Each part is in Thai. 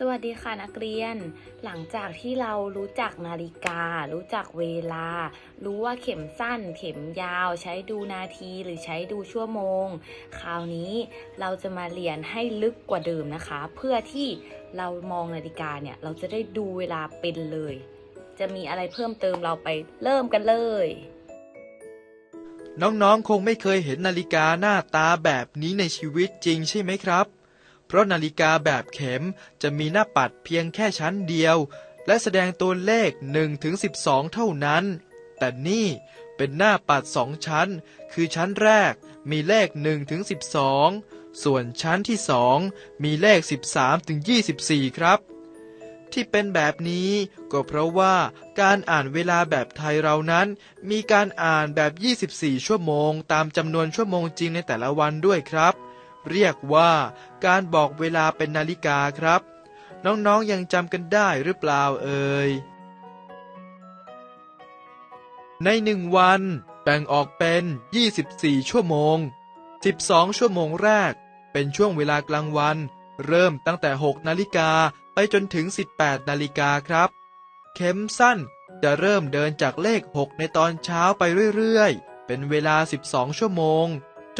สวัสดีค่ะนักเรียน หลังจากที่เรารู้จักนาฬิกา รู้จักเวลา รู้ว่าเข็มสั้น เข็มยาว ใช้ดูนาทีหรือใช้ดูชั่วโมง คราวนี้เราจะมาเรียนให้ลึกกว่าเดิมนะคะ เพื่อที่เรามองนาฬิกาเนี่ย เราจะได้ดูเวลาเป็นเลย จะมีอะไรเพิ่มเติมเราไปเริ่มกันเลย น้องๆคงไม่เคยเห็นนาฬิกาหน้าตาแบบนี้ในชีวิตจริงใช่ไหมครับ เพราะนาฬิกาแบบเข็มจะมีหน้าปัดเพียงแค่ชั้นเดียว และแสดงตัวเลข1ถึง12 เท่านั้น แต่นี่เป็นหน้าปัดสองชั้น คือชั้นแรกมีเลข1ถึง12 ส่วนชั้นที่สองมีเลข 13ถึง24 ครับ ที่เป็นแบบนี้ก็เพราะว่าการอ่านเวลาแบบไทยเรานั้น มีการอ่านแบบ 24 ชั่วโมง ตามจำนวนชั่วโมงจริงในแต่ละวันด้วยครับ เรียกว่าการบอกเวลาเป็นนาฬิกาครับ น้องๆยังจำกันได้หรือเปล่าเอ่ย ในหนึ่งวันแบ่งออกเป็น 24 ชั่วโมง 12 ชั่วโมงแรก เป็นช่วงเวลากลางวัน เริ่มตั้งแต่ 6 นาฬิกาไปจนถึง 18 นาฬิกาครับ เข็มสั้นจะเริ่มเดินจากเลข 6 ในตอนเช้าไปเรื่อยๆ เป็นเวลา 12 ชั่วโมง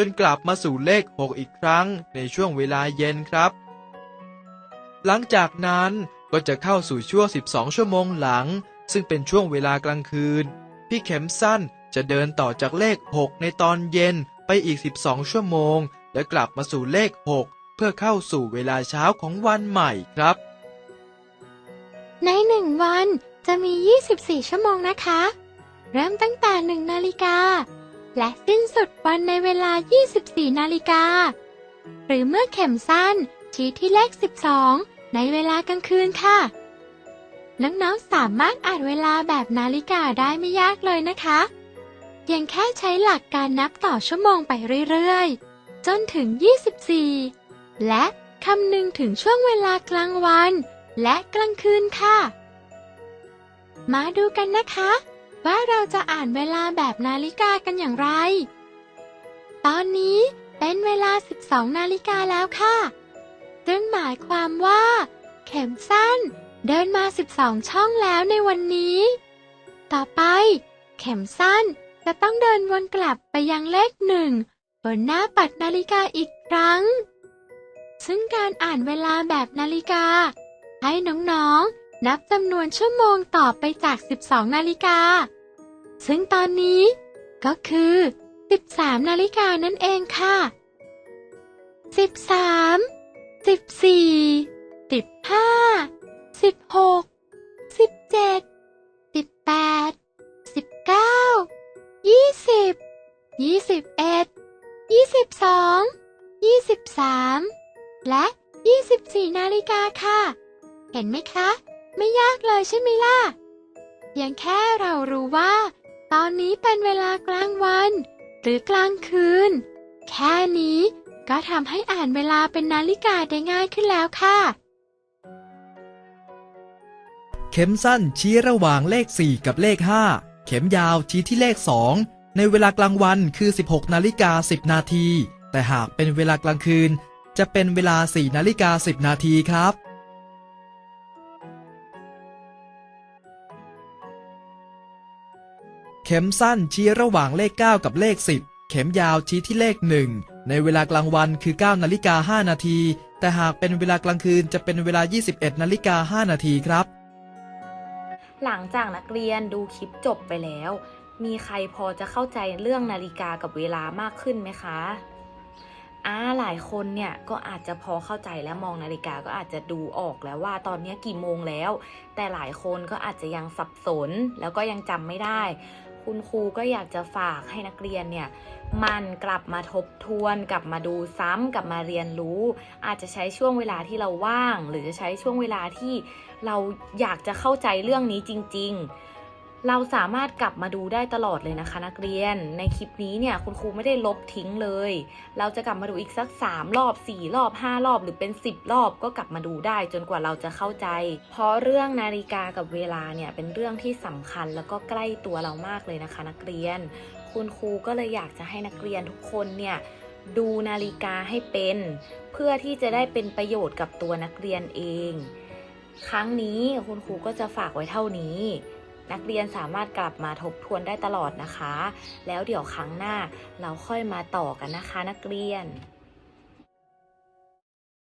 จนกลับมาสู่เลข 6 อีกครั้งในช่วงเวลาเย็นครับ หลังจากนั้นก็จะเข้าสู่ช่วง 12 ชั่วโมงหลัง ซึ่งเป็นช่วงเวลากลางคืน พี่เข็มสั้นจะเดินต่อจากเลข 6 ในตอนเย็นไปอีก 12 ชั่วโมง และกลับมาสู่เลข 6 เพื่อเข้าสู่เวลาเช้าของวันใหม่ครับ ในหนึ่งวันจะมี 24 ชั่วโมงนะคะ เริ่มตั้งแต่ 1 นาฬิกา และสิ้นสุดวันในเวลา 24 นาฬิกา หรือเมื่อเข็มสั้น ชี้ที่เลข 12 ในเวลากลางคืนค่ะ น้องๆสามารถอ่านเวลาแบบนาฬิกาได้ไม่ยากเลยนะคะเพียงแค่ใช้หลักการนับต่อชั่วโมงไปเรื่อยๆ จนถึง 24 และคำนึงถึงช่วงเวลากลางวัน และกลางคืนค่ะ มาดูกันนะคะ ว่าเราจะอ่านเวลาแบบนาฬิกากันอย่างไร ตอนนี้เป็นเวลา 12 นาฬิกาแล้วค่ะ ซึ่งหมายความว่า เข็มสั้นเดินมา 12 ช่องแล้วในวันนี้ ต่อไป เข็มสั้นจะต้องเดินวนกลับไปยังเลขหนึ่งบนหน้าปัดนาฬิกาอีกครั้ง ซึ่งการอ่านเวลาแบบนาฬิกา ให้น้องๆ นับจำนวนชั่วโมงต่อไปจาก 12 นาฬิกา ซึ่งตอนนี้ก็คือ 13 นาฬิกานั่นเองค่ะ 13 14 15 16 17 18 19 20 21 22 23 และ 24 นาฬิกาค่ะ เห็นไหมคะ ไม่ยากเลยใช่ไหมล่ะเพียงแค่เรารู้ว่า ตอนนี้เป็นเวลากลางวัน หรือกลางคืน แค่นี้ก็ทำให้อ่านเวลาเป็นนาฬิกาได้ง่ายขึ้นแล้วค่ะ เข็มสั้นชี้ระหว่างเลข 4 กับเลข 5 เข็มยาวชี้ที่เลข 2 ในเวลากลางวันคือ 16 นาฬิกา 10 นาที แต่หากเป็นเวลากลางคืน จะเป็นเวลา 4 นาฬิกา 10 นาทีครับ เข็มสั้นชี้ระหว่างเลข 9 กับเลข 10 เข็มยาวชี้ที่เลข 1 ในเวลากลางวันคือ 9 นาฬิกา 5 นาที แต่หากเป็นเวลากลางคืนจะเป็นเวลา 21 นาฬิกา 5 นาทีครับ หลังจากนักเรียนดูคลิปจบไปแล้ว มีใครพอจะเข้าใจเรื่องนาฬิกากับเวลามากขึ้นไหมคะอ่าหลายคนเนี่ยก็อาจจะพอเข้าใจและมองนาฬิกาก็อาจจะดูออกแล้วว่าตอนนี้กี่โมงแล้ว แต่หลายคนก็อาจจะยังสับสนแล้วก็ยังจำไม่ได้ คุณครูก็อยากจะฝากให้นักเรียนเนี่ยมันกลับมาทบทวน กลับมาดูซ้ำกลับมาเรียนรู้ อาจจะใช้ช่วงเวลาที่เราว่าง หรือจะใช้ช่วงเวลาที่เราอยากจะเข้าใจเรื่องนี้จริง ๆ เราสามารถกลับมาดูได้ตลอดเลยนะคะนักเรียน ในคลิปนี้เนี่ยคุณครูไม่ได้ลบทิ้งเลย เราจะกลับมาดูอีกสัก 3 รอบ 4 รอบ 5 รอบ หรือเป็น 10 รอบก็กลับมาดูได้ จนกว่าเราจะเข้าใจ เพราะเรื่องนาฬิกากับเวลาเนี่ยเป็นเรื่องที่สำคัญแล้วก็ใกล้ตัวเรามากเลยนะคะ นักเรียน คุณครูก็เลยอยากจะให้นักเรียนทุกคนเนี่ยดูนาฬิกาให้เป็น เพื่อที่จะได้เป็นประโยชน์กับตัวนักเรียนเอง ครั้งนี้คุณครูก็จะฝากไว้เท่านี้ นักเรียนสามารถกลับมาทบทวนได้ตลอดนะคะ แล้วเดี๋ยวครั้งหน้าเราค่อยมาต่อกันนะคะนักเรียน